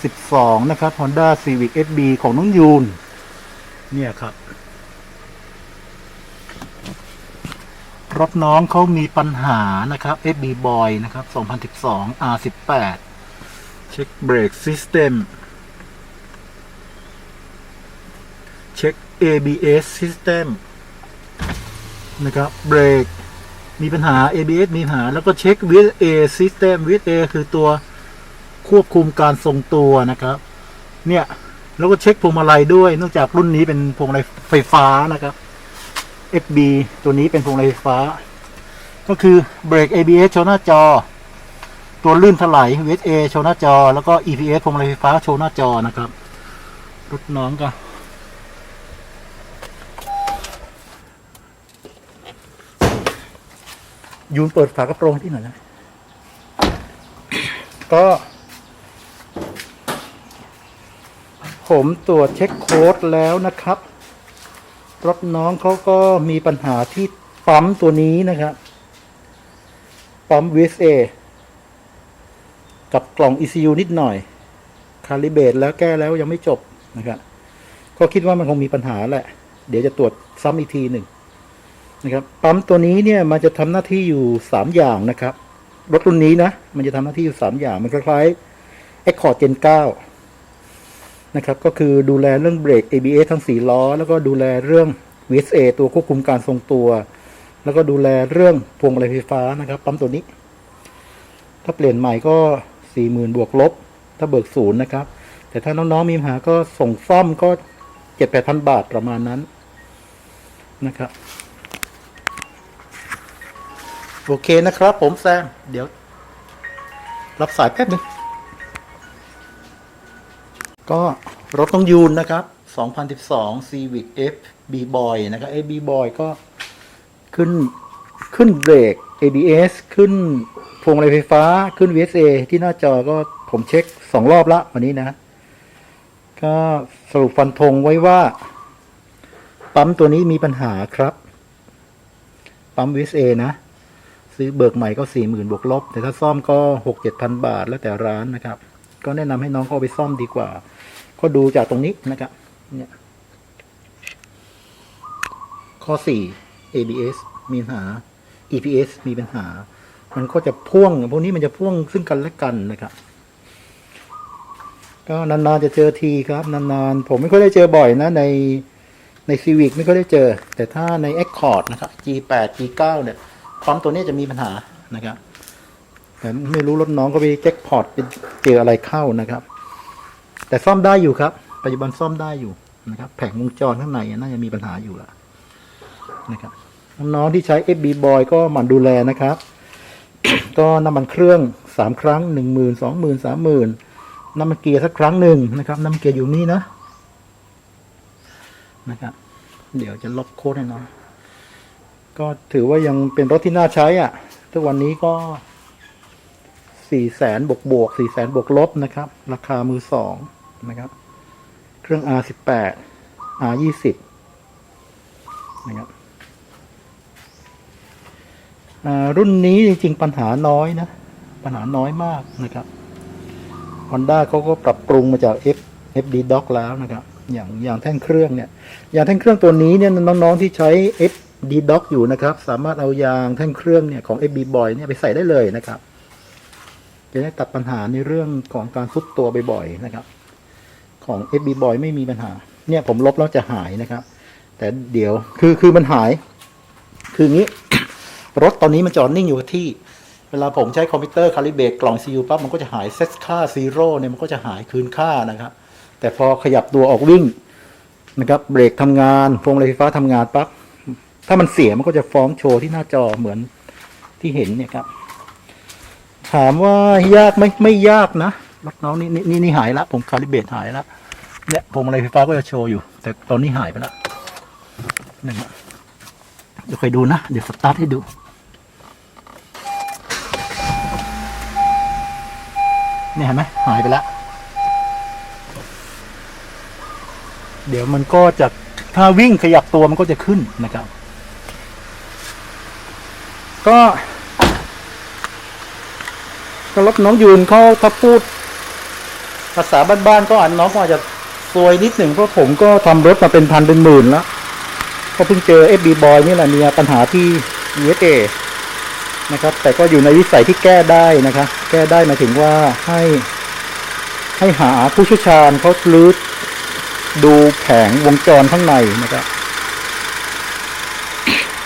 2012 นะครับ Honda Civic SB ของน้องยูน เนี่ยครับรถน้องเขามีปัญหานะครับ SB Boy นะครับ 2012 R18 เช็คเบรกซิสเต็มเช็ค ABS System นะครับเบรกมีปัญหา ABS มีปัญหา แล้วก็เช็ค VSA System VSA คือตัว ควบคุมการทรงตัวนะครับ เนี่ยแล้วก็เช็คพวงมาลัยด้วยเนื่องจากรุ่นนี้เป็นพวงมาลัยไฟฟ้านะครับ FB ตัวนี้เป็นพวงมาลัยไฟฟ้า ก็คือเบรก ABS โชว์หน้าจอ ตัวลื่นถลาย VSA โชว์หน้าจอ แล้วก็ EPS พวงมาลัยไฟฟ้าโชว์หน้าจอนะครับรถน้องก็ยูนเปิดฝากระโปรงที่หน่อยนะก็ ผมตรวจเช็คโค้ดแล้วนะครับ รถน้องเขาก็มีปัญหาที่ปั๊มตัวนี้นะครับ ปั๊ม VSA กับกล่อง ECU นิดหน่อย คาลิเบตแล้วแก้แล้วยังไม่จบนะครับก็คิดว่ามันคงมีปัญหาแหละ เดี๋ยวจะตรวจซ้ำอีกทีหนึ่งนะครับ ปั๊มตัวนี้เนี่ยมันจะทำหน้าที่อยู่สามอย่างนะครับ รถรุ่นนี้นะ มันจะทำหน้าที่อยู่สามอย่าง มันคล้ายๆ Accord Gen 9 นะครับก็คือดูแลเรื่องเบรก ABS ทั้งสี่ล้อ แล้วก็ดูแลเรื่อง VSA ตัวควบคุมการทรงตัว แล้วก็ดูแลเรื่องพวงมาลัยไฟฟ้านะครับปั๊มตัวนี้ ถ้าเปลี่ยนใหม่ก็สี่หมื่นบวกลบ ถ้าเบิกศูนย์นะครับ แต่ถ้าน้องๆมีปัญหาก็ส่งซ่อมก็เจ็ดแปดพันบาทประมาณนั้นนะครับโอเคนะครับผมแซม เดี๋ยว รับสายแป๊บหนึง ก็รถต้องยูนนะครับ 2012 Civic F B Boy นะครับ AB Boy ก็ขึ้นขึ้นเบรก ABS ขึ้นพวงมาลัยไฟฟ้าขึ้น VSA ที่หน้าจอก็ผมเช็คสองรอบละวันนี้นะ ก็สรุปฟันธงไว้ว่า ปั๊มตัวนี้มีปัญหาครับ ปั๊ม VSA นะ ซื้อเบิกใหม่ก็สี่หมื่นบวกลบ แต่ถ้าซ่อมก็หกเจ็ดพันบาทแล้วแต่ร้านนะครับ ก็แนะนำให้น้องเขาไปซ่อมดีกว่า ก็ดูจากตรงนี้นะครับ เนี่ย ข้อสี่ ABS มีปัญหา EPS มีปัญหา มันก็จะพ่วง พวกนี้มันจะพ่วงซึ่งกันและกันนะครับ ก็นานๆจะเจอทีครับ นานๆ ผมไม่ค่อยได้เจอบ่อยนะ ในใน Civic ไม่ค่อยได้เจอ แต่ถ้าใน Accord นะครับ G8 G9 เนี่ยปั๊มตัวนี้จะมีปัญหานะครับ แต่ไม่รู้รถน้องก็ไปแจ็คพอตไปเจออะไรเข้านะครับ แต่ซ่อมได้อยู่ครับ ปัจจุบันซ่อมได้อยู่นะครับ แผงวงจรข้างในน่าจะมีปัญหาอยู่ละนะครับ น้องที่ใช้ FB Boy ก็หมั่นดูแลนะครับ ก็น้ำมันเครื่องสามครั้งหนึ่งหมื่นสองหมื่นสามหมื่นน้ำมันเกียร์สักครั้งหนึ่งนะครับ น้ำมันเกียร์อยู่นี่นะนะครับ เดี๋ยวจะลบโค้ดให้น้องก็ถือว่ายังเป็นรถที่น่าใช้อะ ทุกวันนี้ก็ สี่แสนบวกบวกสี่แสนบวกลบนะครับ ราคามือสองนะครับ เครื่อง R สิบแปด R ยี่สิบนะครับ รุ่นนี้จริง ๆ ปัญหาน้อยนะ ปัญหาน้อยมากนะครับ Honda เขาก็ปรับปรุงมาจาก F FD Dock แล้วนะครับ อย่างอย่างแท่งเครื่องเนี่ย อย่างแท่งเครื่องตัวนี้เนี่ยน้องๆที่ใช้ FD Dock อยู่นะครับ สามารถเอายางแท่งเครื่องเนี่ยของ FB Boy เนี่ยไปใส่ได้เลยนะครับ จะได้ตัดปัญหาในเรื่องของการฟุดตัวบ่อยๆนะครับ ของ FB Boy ไม่มีปัญหา เนี่ยผมลบแล้วจะหายนะครับ แต่เดี๋ยวคือคือมันหาย คืองี้ รถตอนนี้มันจอดนิ่งอยู่ที่ เวลาผมใช้คอมพิวเตอร์คาลิเบรตกล่อง CPU ปั๊บมันก็จะหายเซตค่าซีโร่เนี่ยมันก็จะหายคืนค่านะครับ แต่พอขยับตัวออกวิ่งนะครับเบรกทำงานพวงมาลัยไฟฟ้าทำงานปั๊บถ้ามันเสียมันก็จะฟ้องโชว์ที่หน้าจอเหมือนที่เห็นเนี่ยครับ ถามว่ายากไหมไม่ยากนะรถน้องนี่นี่นี่นี่หายละ ผมคาลิเบรตหายละเนี่ยพวงมาลัยไฟฟ้าก็จะโชว์อยู่ แต่ตอนนี้หายไปละนี่นเดี๋ยวคอยดูนะ เดี๋ยวสตาร์ทให้ดูเนี่ยเห็นไหมหายไปล้วเดี๋ยวมันก็จะถ้าวิ่งขยับตัวมันก็จะขึ้นนะครับ ก็ ก็รถน้องยูนเขาถ้าพูด ภาษาบ้านๆก็อาจน้องก็อาจจะซวยนิดหนึ่งเพราะผมก็ทำรถมาเป็นพันเป็นหมื่นแล้วก็เพิ่งเจอ FB Boy นี่แหละมีปัญหาที่ USA นะครับ แต่ก็อยู่ในวิสัยที่แก้ได้นะครับ แก้ได้หมายถึงว่าให้ให้หาผู้เชี่ยวชาญเขาลื้อดูแผงวงจรข้างในนะครับ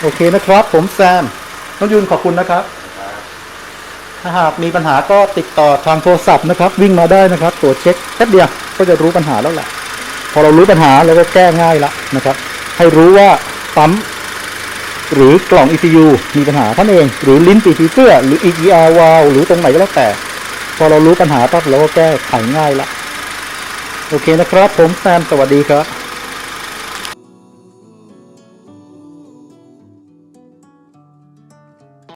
โอเคนะครับ ผมแซมน้องยุนขอบคุณนะครับ ถ้าหากมีปัญหาก็ติดต่อทางโทรศัพท์นะครับ วิ่งมาได้นะครับ ตรวจเช็คแป๊บเดียวก็จะรู้ปัญหาแล้วแหละพอเรารู้ปัญหาเราก็แก้ง่ายละนะครับ ให้รู้ว่าปั๊มหรือกล่อง ECU มีปัญหาท่านเอง หรือลิ้นปีผีเสื้อหรือ EGR วาลหรือตรงไหนก็แล้วแต่ พอเรารู้ปัญหาปั๊บเราก็แก้ไขง่ายละโอเคนะครับ ผมแซมสวัสดีครับ